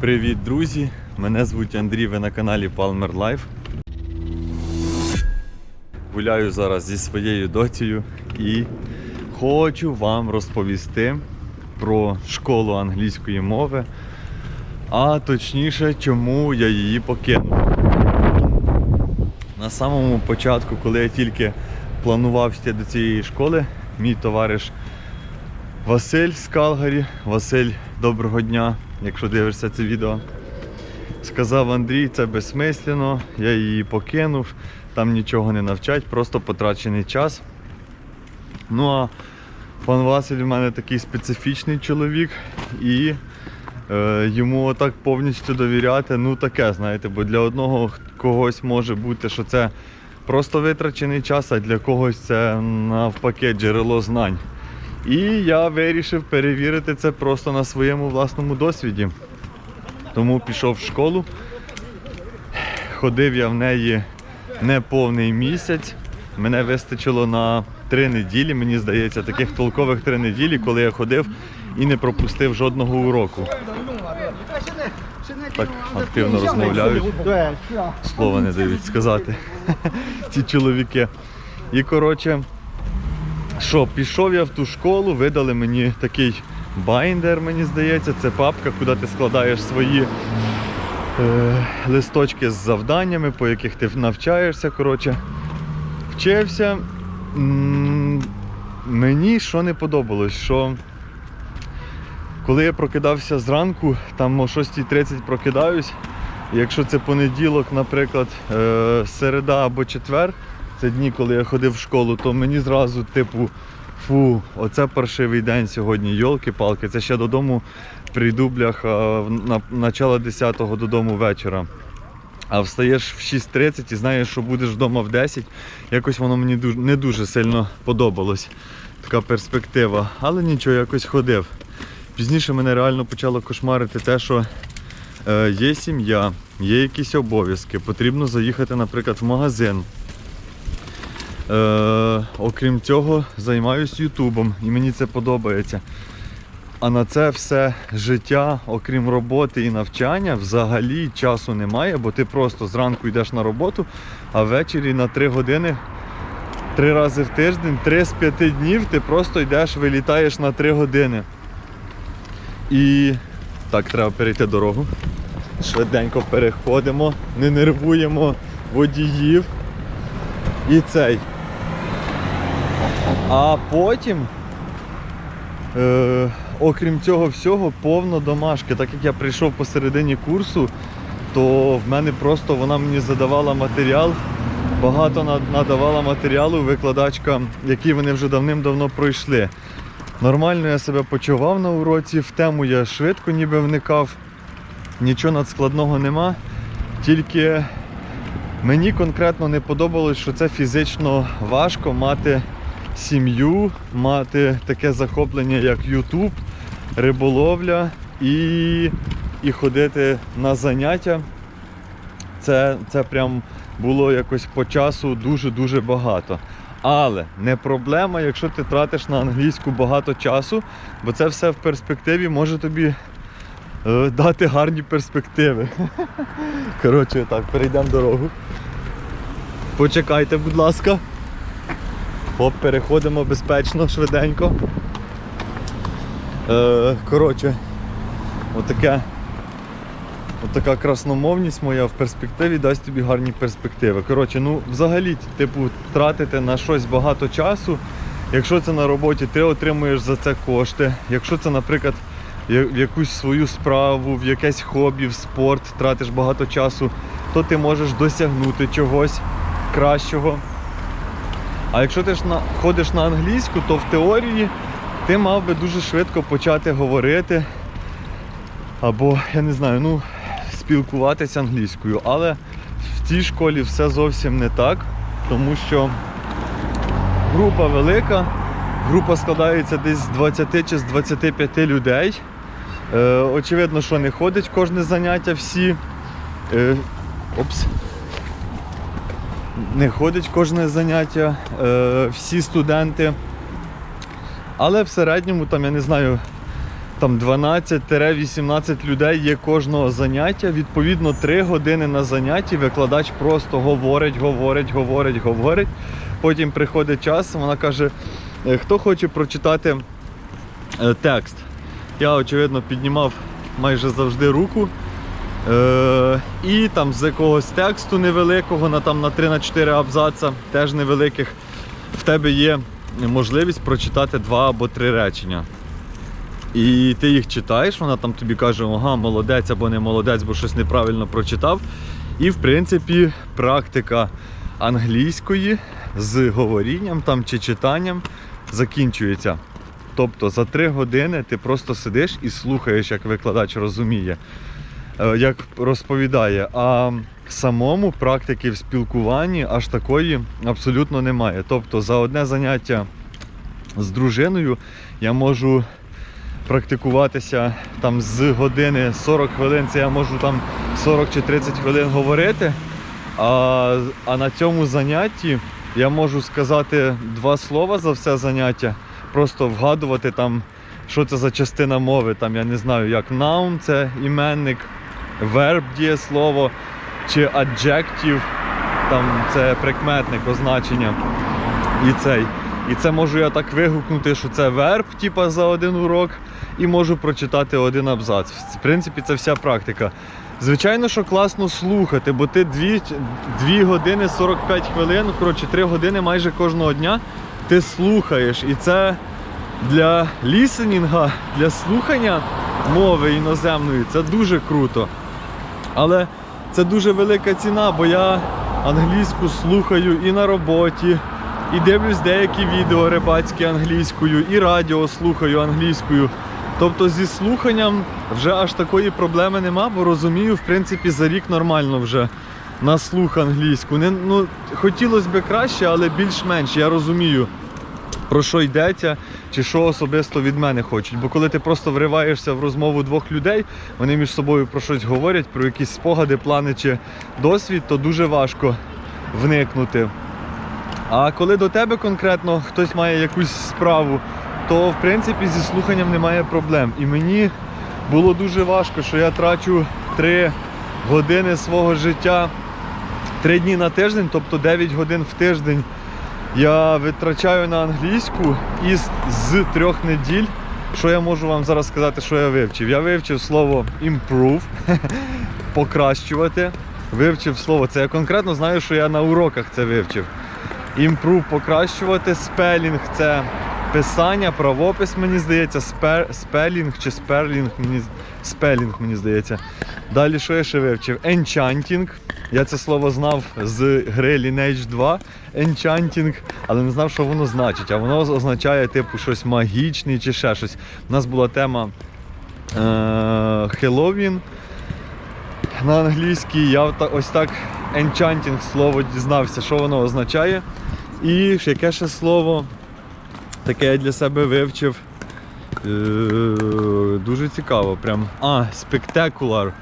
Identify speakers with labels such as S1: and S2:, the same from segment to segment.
S1: Привіт, друзі! Мене звуть Андрій, ви на каналі Palmer Life. Гуляю зараз зі своєю доцею і хочу вам розповісти про школу англійської мови, а точніше, чому я її покинув. На самому початку, коли я тільки планував йти до цієї школи, мій товариш Василь з Калгарі. Василь, доброго дня, якщо дивишся це відео. Сказав Андрій, це безсмислено, я її покинув, там нічого не навчать, просто потрачений час. Ну а пан Василь у мене такий специфічний чоловік і е, йому отак повністю довіряти, ну таке, знаєте, бо для одного когось може бути, що це просто витрачений час, а для когось це навпаки джерело знань. І я вирішив перевірити це просто на своєму власному досвіді. Тому пішов в школу. Ходив я в неї не повний місяць. Мене вистачило на три неділі, мені здається, таких толкових три неділі, коли я ходив і не пропустив жодного уроку. Так активно розмовляють, слова не дають сказати ці чоловіки. І коротше, що, пішов я в ту школу, видали мені такий байндер, мені здається, це папка, куди ти складаєш свої е, листочки з завданнями, по яких ти навчаєшся. Коротше, вчився. Мені що не подобалось, що коли я прокидався зранку, там о 6.30 прокидаюсь, якщо це понеділок, наприклад, е, середа або четвер, це дні, коли я ходив в школу, то мені зразу, типу, фу, оце паршивий день сьогодні, йолки-палки, це ще додому прийду, бляха, на начало 10-го додому вечора. А встаєш в 6.30 і знаєш, що будеш вдома в 10. Якось воно мені не дуже сильно подобалось. Така перспектива. Але нічого, якось ходив. Пізніше мене реально почало кошмарити те, що е, є сім'я, є якісь обов'язки, потрібно заїхати, наприклад, в магазин. Е, окрім цього, займаюсь Ютубом і мені це подобається. А на це все життя, окрім роботи і навчання, взагалі часу немає, бо ти просто зранку йдеш на роботу, а ввечері на 3 години, 3 рази в тиждень, 3 з 5 днів ти просто йдеш, вилітаєш на 3 години. І так, треба перейти дорогу. Швиденько переходимо, не нервуємо водіїв. І цей. А потім, е, окрім цього всього, повно домашки. Так як я прийшов посередині курсу, то в мене просто вона мені задавала матеріал, багато надавала матеріалу викладачкам, які вони вже давним-давно пройшли. Нормально я себе почував на уроці, в тему я швидко ніби вникав, нічого надскладного нема. Тільки мені конкретно не подобалось, що це фізично важко мати сім'ю, мати таке захоплення, як YouTube, риболовля і, і ходити на заняття. Це, це прям було якось по часу дуже-дуже багато. Але не проблема, якщо ти тратиш на англійську багато часу, бо це все в перспективі може тобі е, дати гарні перспективи. Коротше, так, перейдемо дорогу. Почекайте, будь ласка. Оп, переходимо безпечно, швиденько. Е, коротше, отаке. Отака красномовність моя в перспективі дасть тобі гарні перспективи. Коротше, ну взагалі, типу, тратити на щось багато часу. Якщо це на роботі, ти отримуєш за це кошти. Якщо це, наприклад, в якусь свою справу, в якесь хобі, в спорт тратиш багато часу, то ти можеш досягнути чогось кращого. А якщо ти ж на, ходиш на англійську, то в теорії ти мав би дуже швидко почати говорити. Або, я не знаю, ну, спілкуватися англійською. Але в цій школі все зовсім не так, тому що група велика, група складається десь з 20 чи з 25 людей. Е, очевидно, що не ходить кожне заняття всі. Е, опс. Не ходить кожне заняття, е, всі студенти. Але в середньому, там, я не знаю, там 12-18 людей є кожного заняття. Відповідно, 3 години на занятті викладач просто говорить, говорить, говорить, говорить. Потім приходить час, вона каже, «Е, хто хоче прочитати е, текст. Я, очевидно, піднімав майже завжди руку. Е, і там з якогось тексту невеликого, на, там, на 3-4 абзаца, теж невеликих, в тебе є можливість прочитати два або три речення. І ти їх читаєш, вона там тобі каже, ага, молодець або не молодець, бо щось неправильно прочитав. І в принципі практика англійської з говорінням там чи читанням закінчується. Тобто за три години ти просто сидиш і слухаєш, як викладач розуміє, як розповідає. А самому практики в спілкуванні аж такої абсолютно немає. Тобто за одне заняття з дружиною я можу практикуватися там з години 40 хвилин, це я можу там 40 чи 30 хвилин говорити. А, а на цьому занятті я можу сказати два слова за все заняття, просто вгадувати там, що це за частина мови. Там я не знаю, як noun це іменник, verb дієслово чи adjective, там це прикметник, означення. І цей. І це можу я так вигукнути, що це верб, типа за один урок, і можу прочитати один абзац. В принципі, це вся практика. Звичайно, що класно слухати, бо ти 2, 2 години 45 хвилин, коротше, 3 години майже кожного дня ти слухаєш. І це для лісенінга, для слухання мови іноземної це дуже круто. Але це дуже велика ціна, бо я англійську слухаю і на роботі, і дивлюсь деякі відео рибацькі англійською, і радіо слухаю англійською. Тобто зі слуханням вже аж такої проблеми нема, бо розумію, в принципі, за рік нормально вже на слух англійську. Не, ну, хотілося б краще, але більш-менш я розумію, про що йдеться, чи що особисто від мене хочуть. Бо коли ти просто вриваєшся в розмову двох людей, вони між собою про щось говорять, про якісь спогади, плани чи досвід, то дуже важко вникнути. А коли до тебе конкретно хтось має якусь справу, то в принципі зі слуханням немає проблем. І мені було дуже важко, що я трачу 3 години свого життя 3 дні на тиждень, тобто 9 годин в тиждень я витрачаю на англійську і з, з трьох неділь, що я можу вам зараз сказати, що я вивчив? Я вивчив слово improve, покращувати. Вивчив слово. Це я конкретно знаю, що я на уроках це вивчив. Improve покращувати, спелінг це писання, правопис, мені здається, спер, спелінг чи сперлінг, мені, спелінг, мені здається. Далі що я ще вивчив? Enchanting. Я це слово знав з гри Lineage 2 Enchanting, але не знав, що воно значить. А воно означає, типу, щось магічне чи ще щось. У нас була тема е- Хеллоуін на англійській. Я ось так enchanting слово дізнався, що воно означає. І яке ще слово, таке я для себе вивчив. Е, Дуже цікаво. Прям. А, spectacular.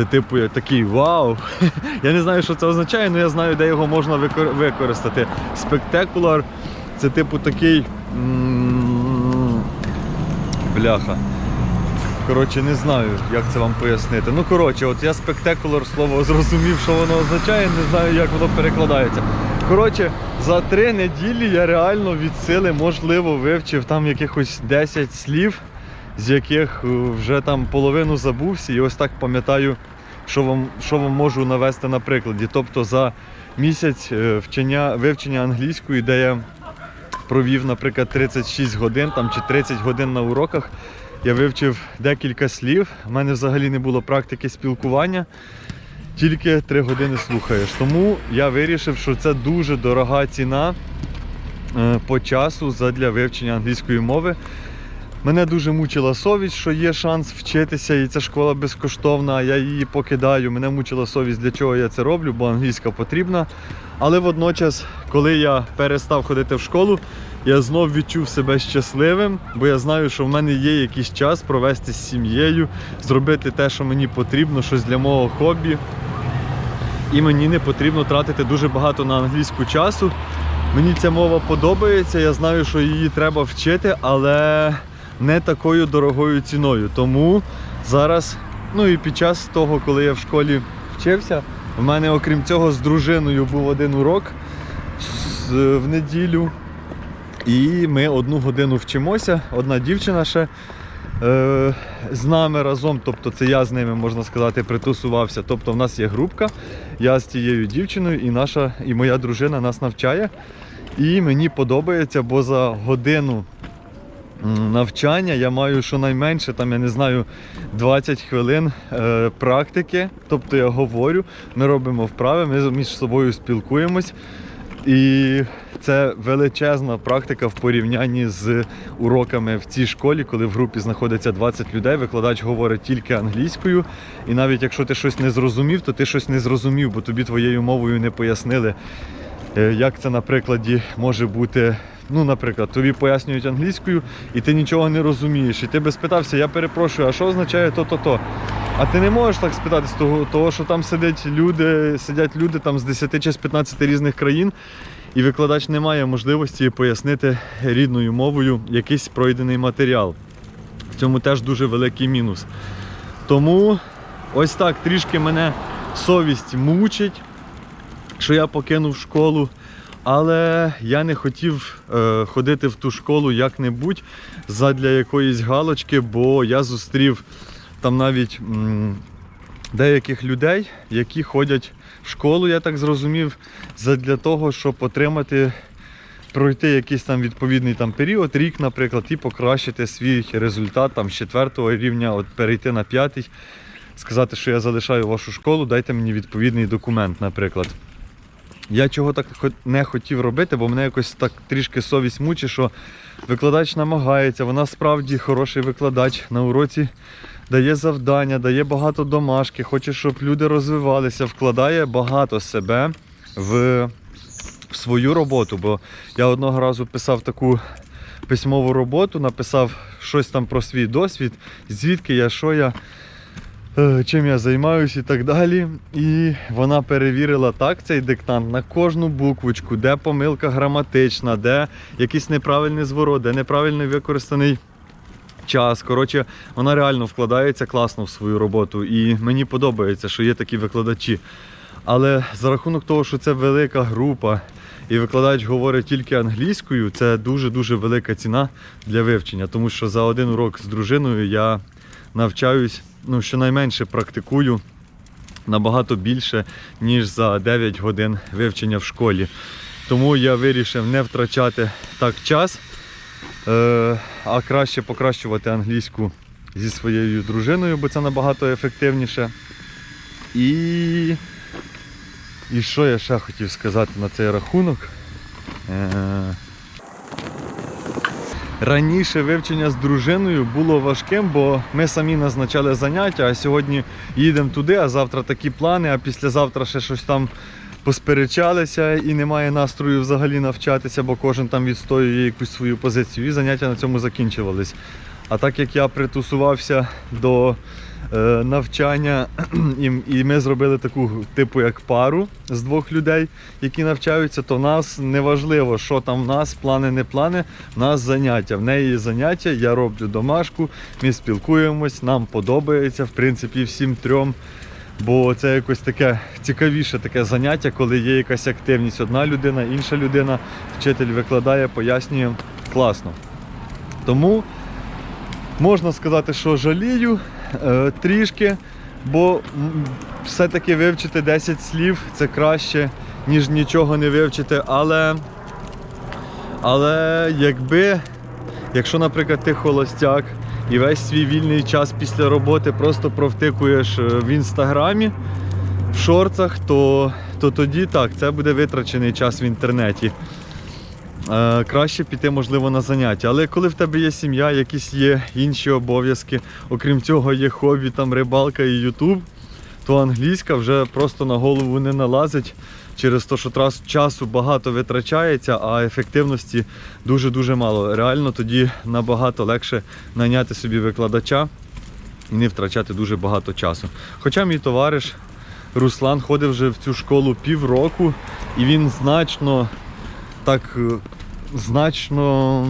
S1: Це типу такий вау. Я не знаю, що це означає, але я знаю, де його можна використати. Spectacular це типу такий. Бляха. Коротше, не знаю, як це вам пояснити. Ну, коротше, от я спектакуляр слово зрозумів, що воно означає, не знаю, як воно перекладається. Коротше, за три неділі я реально від сили, можливо, вивчив там якихось 10 слів, з яких е, вже там половину забувся, і ось так пам'ятаю, що вам, що вам можу навести на прикладі. Тобто за місяць е, вчення, вивчення англійської, де я провів, наприклад, 36 годин там, чи 30 годин на уроках. Я вивчив декілька слів. У мене взагалі не було практики спілкування, тільки 3 години слухаєш. Тому я вирішив, що це дуже дорога ціна е, по часу задля вивчення англійської мови. Мене дуже мучила совість, що є шанс вчитися, і ця школа безкоштовна, я її покидаю. Мене мучила совість, для чого я це роблю, бо англійська потрібна. Але водночас, коли я перестав ходити в школу, я знов відчув себе щасливим, бо я знаю, що в мене є якийсь час провести з сім'єю, зробити те, що мені потрібно, щось для мого хобі. І мені не потрібно тратити дуже багато на англійську часу. Мені ця мова подобається, я знаю, що її треба вчити, але не такою дорогою ціною. Тому зараз, ну і під час того, коли я в школі вчився, в мене, окрім цього, з дружиною був один урок в неділю. І ми одну годину вчимося. Одна дівчина ще е, з нами разом, тобто це я з ними, можна сказати, притусувався. Тобто в нас є групка, я з тією дівчиною, і наша, і моя дружина нас навчає. І мені подобається, бо за годину навчання я маю щонайменше, там, я не знаю, 20 хвилин е, практики. Тобто я говорю, ми робимо вправи, ми між собою спілкуємось. І це величезна практика в порівнянні з уроками в цій школі, коли в групі знаходиться 20 людей, викладач говорить тільки англійською. І навіть якщо ти щось не зрозумів, то ти щось не зрозумів, бо тобі твоєю мовою не пояснили, е, як це на прикладі може бути. Ну, наприклад, тобі пояснюють англійською, і ти нічого не розумієш. І ти би спитався, я перепрошую, а що означає то-то-то? А ти не можеш так спитати з того, того, що там сидять люди, сидять люди там з 10 чи з 15 різних країн, і викладач не має можливості пояснити рідною мовою якийсь пройдений матеріал. В цьому теж дуже великий мінус. Тому ось так трішки мене совість мучить, що я покинув школу. Але я не хотів е, ходити в ту школу як-небудь задля якоїсь галочки, бо я зустрів там навіть м, деяких людей, які ходять в школу, я так зрозумів, задля того, щоб отримати, пройти якийсь там відповідний там період, рік, наприклад, і покращити свій результат там, з четвертого рівня, от перейти на п'ятий, сказати, що я залишаю вашу школу, дайте мені відповідний документ, наприклад. Я чого так не хотів робити, бо мене якось так трішки совість мучить, що викладач намагається, вона справді хороший викладач на уроці дає завдання, дає багато домашки, хоче, щоб люди розвивалися, вкладає багато себе в, в свою роботу. Бо я одного разу писав таку письмову роботу, написав щось там про свій досвід, звідки я, що я. Е, Чим я займаюся і так далі. І вона перевірила так цей диктант на кожну буквочку, де помилка граматична, де якийсь неправильний зворот, де неправильно використаний час. Коротше, вона реально вкладається класно в свою роботу. І мені подобається, що є такі викладачі. Але за рахунок того, що це велика група, і викладач говорить тільки англійською, це дуже-дуже велика ціна для вивчення. Тому що за один урок з дружиною я навчаюсь, ну, щонайменше практикую набагато більше, ніж за 9 годин вивчення в школі. Тому я вирішив не втрачати так час, е, а краще покращувати англійську зі своєю дружиною, бо це набагато ефективніше. І, і що я ще хотів сказати на цей рахунок? Раніше вивчення з дружиною було важким, бо ми самі назначали заняття, а сьогодні їдемо туди, а завтра такі плани, а післязавтра ще щось там посперечалися і немає настрою взагалі навчатися, бо кожен там відстоює якусь свою позицію. І заняття на цьому закінчувались. А так як я притусувався до е, навчання, і, ми зробили таку типу як пару з двох людей, які навчаються, то в нас не важливо, що там в нас, плани, не плани, в нас заняття. В неї заняття, я роблю домашку, ми спілкуємось, нам подобається, в принципі, всім трьом. Бо це якось таке цікавіше таке заняття, коли є якась активність. Одна людина, інша людина, вчитель викладає, пояснює класно. Тому можна сказати, що жалію е, трішки, бо все-таки вивчити 10 слів це краще, ніж нічого не вивчити. Але, але якби, якщо, наприклад, ти холостяк і весь свій вільний час після роботи просто провтикуєш е, в інстаграмі, в шорцах, то, то тоді так, це буде витрачений час в інтернеті. Е, краще піти, можливо, на заняття. Але коли в тебе є сім'я, якісь є інші обов'язки, окрім цього, є хобі, там рибалка і Ютуб, то англійська вже просто на голову не налазить через те, що часу багато витрачається, а ефективності дуже-дуже мало. Реально тоді набагато легше найняти собі викладача і не втрачати дуже багато часу. Хоча мій товариш Руслан ходив вже в цю школу півроку, і він значно так е, значно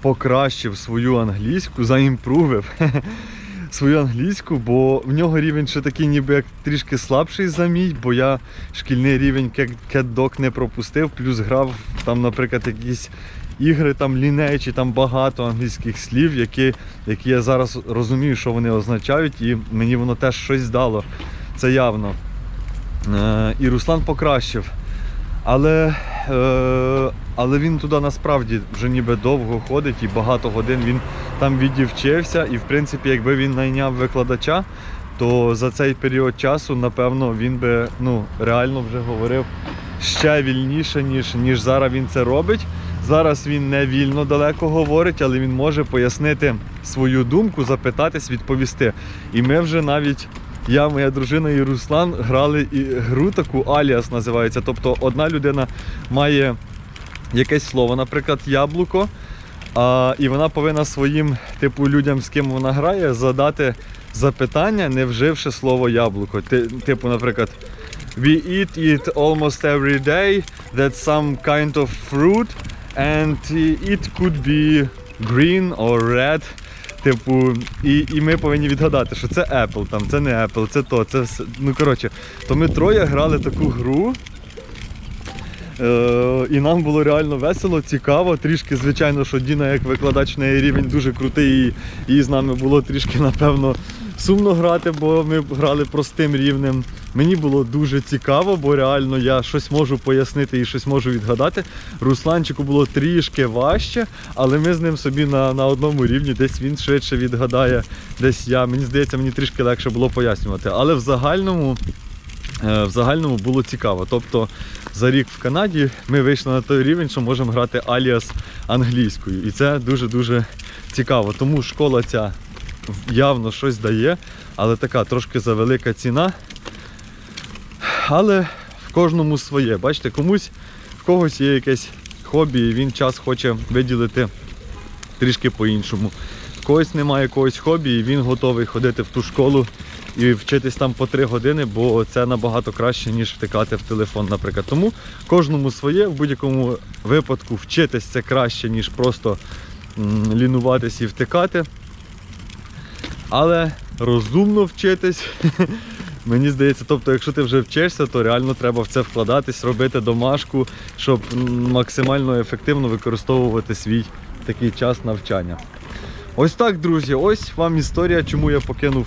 S1: покращив свою англійську, заімпрувив свою англійську, бо в нього рівень ще такий ніби як трішки слабший за мій, бо я шкільний рівень кетдок не пропустив, плюс грав там, наприклад, якісь ігри там лінейчі, там багато англійських слів, які, які я зараз розумію, що вони означають, і мені воно теж щось дало. Це явно. Е, і Руслан покращив. Але, е, але він туди насправді вже ніби довго ходить і багато годин він там відівчився. І в принципі, якби він найняв викладача, то за цей період часу, напевно, він би ну, реально вже говорив ще вільніше, ніж, ніж зараз він це робить. Зараз він не вільно далеко говорить, але він може пояснити свою думку, запитатись, відповісти. І ми вже навіть я, моя дружина і Руслан грали і гру таку Аліас називається. Тобто одна людина має якесь слово, наприклад, яблуко. А, і вона повинна своїм типу людям, з ким вона грає, задати запитання, не вживши слово яблуко. Типу, наприклад, We eat it almost every day. That's some kind of fruit. And it could be green or red. Типу, і, і ми повинні відгадати, що це Apple, там, це не Apple, це то, це все. Ну коротше, то ми троє грали таку гру. Е, і нам було реально весело, цікаво. Трішки, звичайно, що Діна як викладач в неї рівень дуже крутий, і, і з нами було трішки, напевно, сумно грати, бо ми грали простим рівнем. Мені було дуже цікаво, бо реально я щось можу пояснити і щось можу відгадати. Русланчику було трішки важче, але ми з ним собі на, на одному рівні, десь він швидше відгадає, десь я. Мені здається, мені трішки легше було пояснювати. Але в загальному. Е, В загальному було цікаво. Тобто за рік в Канаді ми вийшли на той рівень, що можемо грати аліас англійською. І це дуже-дуже цікаво. Тому школа ця явно щось дає, але така трошки завелика ціна. Але в кожному своє. Бачите, комусь в когось є якесь хобі, і він час хоче виділити трішки по-іншому. Когось немає якогось хобі, і він готовий ходити в ту школу і вчитись там по 3 години, бо це набагато краще, ніж втикати в телефон, наприклад. Тому кожному своє, в будь-якому випадку вчитись це краще, ніж просто лінуватись і втикати. Але розумно вчитись. Мені здається, тобто, якщо ти вже вчишся, то реально треба в це вкладатись, робити домашку, щоб максимально ефективно використовувати свій такий час навчання. Ось так, друзі, ось вам історія, чому я покинув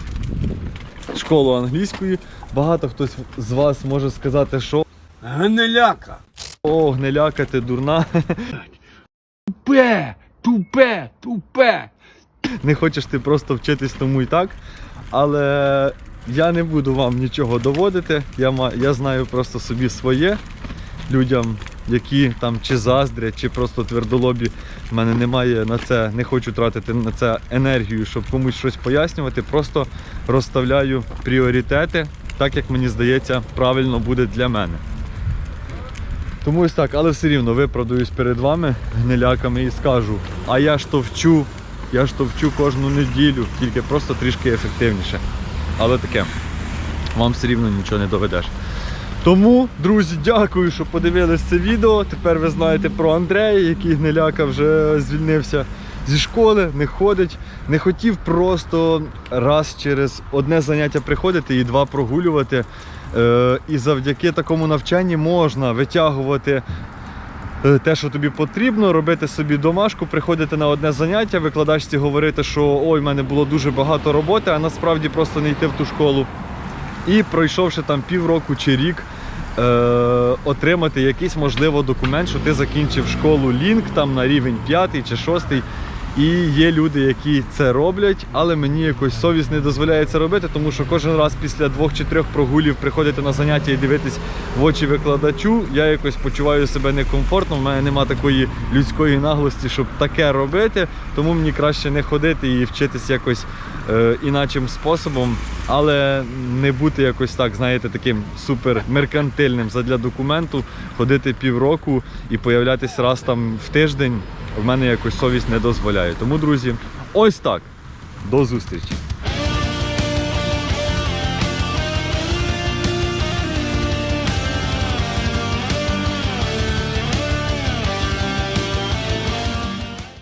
S1: школу англійської. Багато хтось з вас може сказати, що
S2: Гниляка.
S1: о, гниляка, ти дурна,
S2: Тупе, тупе, тупе.
S1: Не хочеш ти просто вчитись тому і так. Але я не буду вам нічого доводити. Я, я знаю просто собі своє людям, які там чи заздрять, чи просто твердолобі. В мене немає на це, не хочу тратити на це енергію, щоб комусь щось пояснювати. Просто розставляю пріоритети, так як мені здається, правильно буде для мене. Тому ось так, але все рівно виправдаюсь перед вами гниляками і скажу, а я ж то вчу, я ж то вчу кожну неділю, тільки просто трішки ефективніше. Але таке, вам все рівно нічого не доведеш. Тому, друзі, дякую, що подивились це відео. Тепер ви знаєте про Андрея, який гниляка вже звільнився зі школи, не ходить. Не хотів просто раз через одне заняття приходити і два прогулювати. Е, і завдяки такому навчанні можна витягувати те, що тобі потрібно, робити собі домашку, приходити на одне заняття, викладачці говорити, що ой, в мене було дуже багато роботи, а насправді просто не йти в ту школу. І пройшовши там півроку чи рік, е, отримати якийсь можливо документ, що ти закінчив школу Лінк там на рівень 5 чи 6. І є люди, які це роблять, але мені якось совість не дозволяє це робити, тому що кожен раз після двох чи трьох прогулів приходити на заняття і дивитись в очі викладачу, я якось почуваю себе некомфортно. В мене нема такої людської наглості, щоб таке робити. Тому мені краще не ходити і вчитись якось е, інакшим способом, але не бути якось так, знаєте, таким супер меркантильним задля документу, ходити півроку і появлятись раз там в тиждень. В мене якось совість не дозволяє. Тому, друзі, ось так. До зустрічі!